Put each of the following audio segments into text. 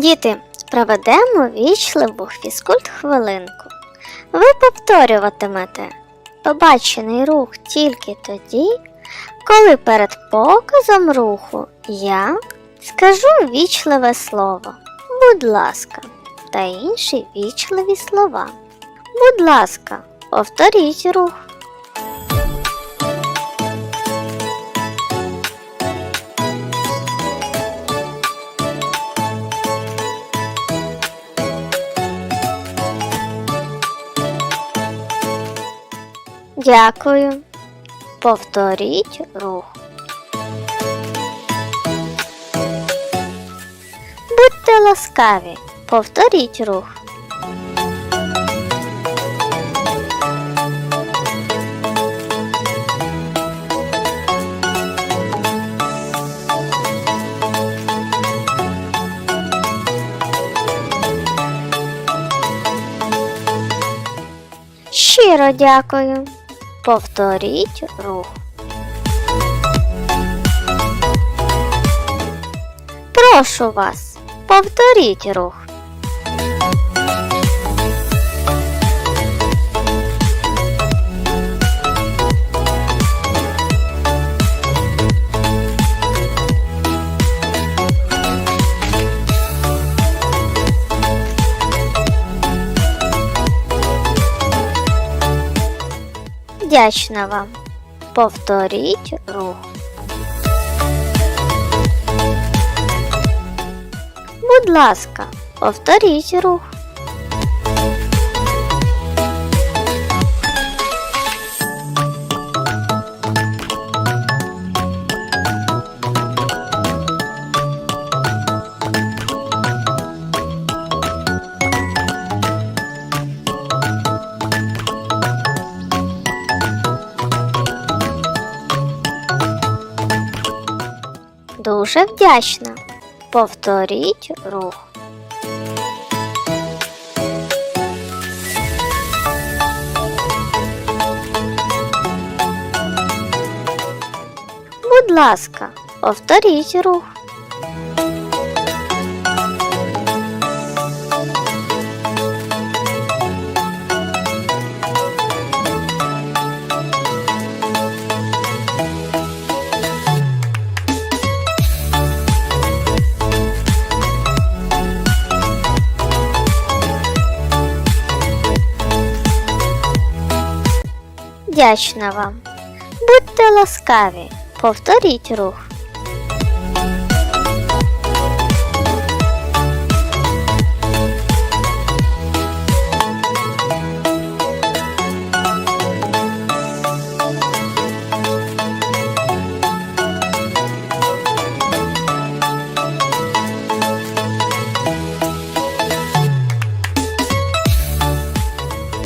Діти, проведемо вічливу фізкульт хвилинку. Ви повторюватимете побачений рух тільки тоді, коли перед показом руху я скажу вічливе слово, будь ласка, та інші вічливі слова. Будь ласка, повторіть рух. Дякую. Повторіть рух. Будьте ласкаві. Повторіть рух. Щиро дякую. Повторіть рух. Прошу вас, повторіть рух. Вдячна вам. Повторіть рух. Будь ласка, повторіть рух. Дуже вдячна. Повторіть рух. Будь ласка, повторіть рух. Вдячна вам. Будьте ласкаві. Повторіть рух.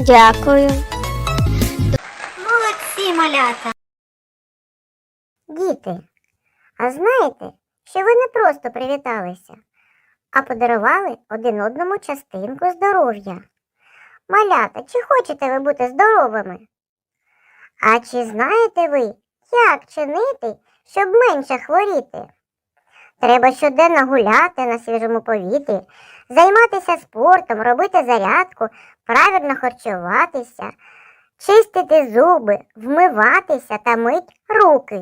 Дякую. Малята. Діти, а знаєте, що ви не просто привіталися, а подарували один одному частинку здоров'я. Малята, чи хочете ви бути здоровими? А чи знаєте ви, як чинити, щоб менше хворіти? Треба щоденно гуляти на свіжому повітрі, займатися спортом, робити зарядку, правильно харчуватися, чистити зуби, вмиватися та мить руки.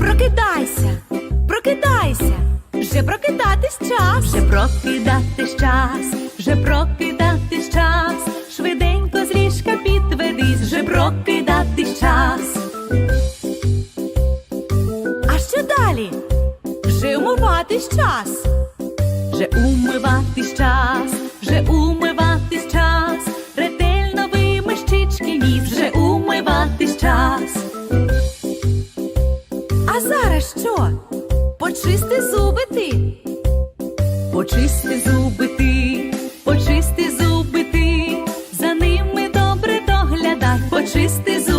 Прокидайся, прокидайся, вже прокидатись час, вже прокидатись час, вже прокидатись час, швиденько з ліжка підведись, вже прокидатись час. А що далі? Вже умиватись час, вже умиватись час, вже умиватись час, ретельно вимий щічки ніс, вже умиватись час. А зараз що? Почисти зуби ти. Почисти зуби ти, почисти зуби ти, за ними добре доглядай, почисти зуби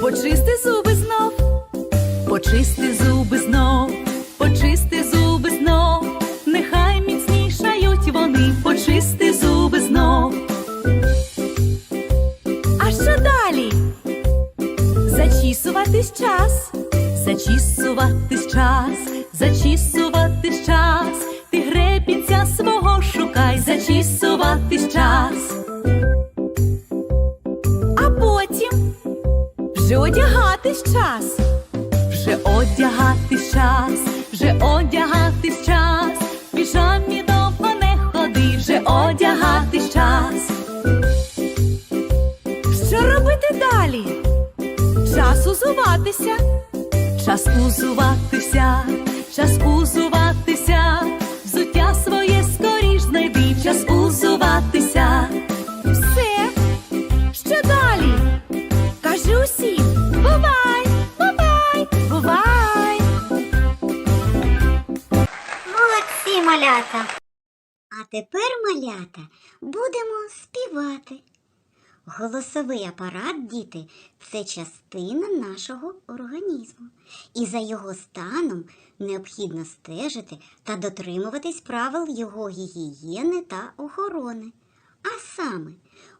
Почисти зуби знов, почисти зуби знов, почисти зуби знов, нехай міцнішають вони, почисти зуби знов. А що далі? Зачісуватись час, зачісуватись час, зачісуватись час, ти гребінця свого шукай, зачісуватись час. Одягатись час, вже одягатись час, вже одягатись час, в піжамі довго не ходи, вже одягатись час. Що робити далі? Час узуватися, час узуватися, час узуватися, взуття своє скоріш знайди, час узуватися. Малята. А тепер, малята, будемо співати. Голосовий апарат, діти, це частина нашого організму. І за його станом необхідно стежити та дотримуватись правил його гігієни та охорони. А саме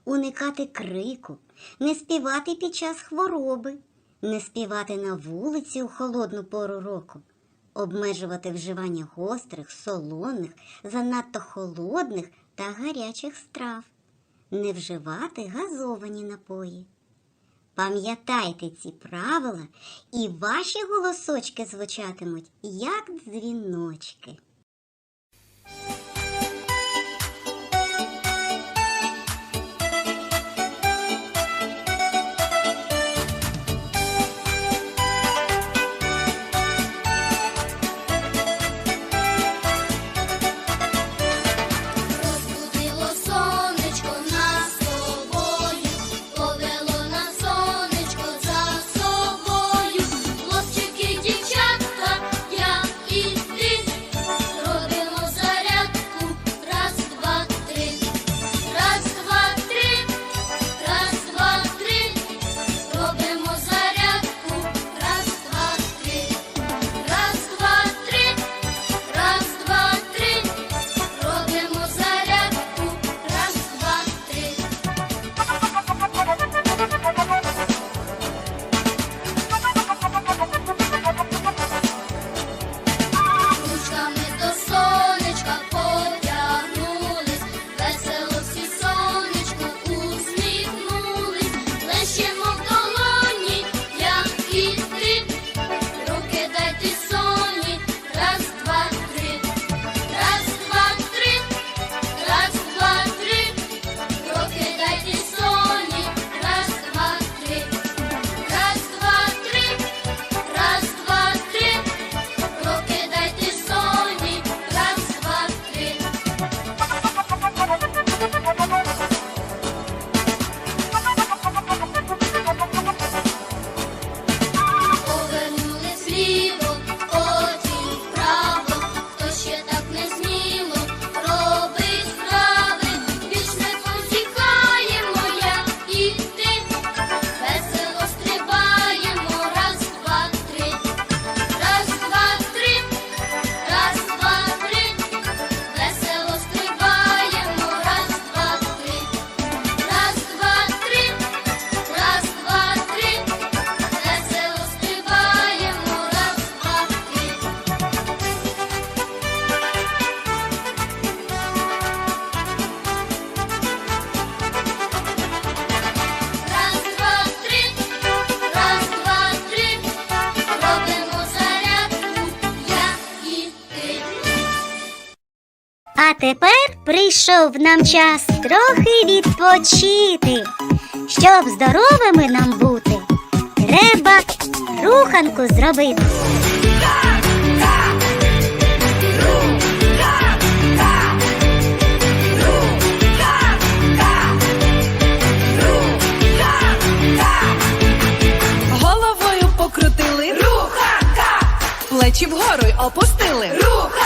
уникати крику, не співати під час хвороби, не співати на вулиці у холодну пору року, обмежувати вживання гострих, солоних, занадто холодних та гарячих страв, не вживати газовані напої. Пам'ятайте ці правила, і ваші голосочки звучатимуть як дзвіночки. Тепер прийшов нам час трохи відпочити. Щоб здоровими нам бути, треба руханку зробити. Головою покрутили. Руханка! Плечі вгору й опустили. Руханка!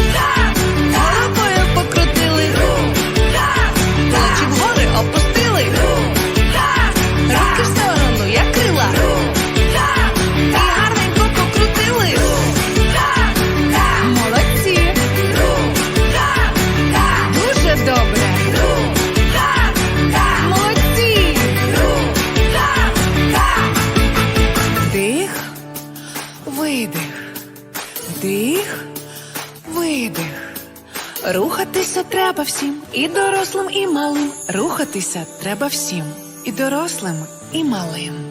Рухатися треба всім, і дорослим, і малим. Рухатися треба всім, і дорослим, і малим.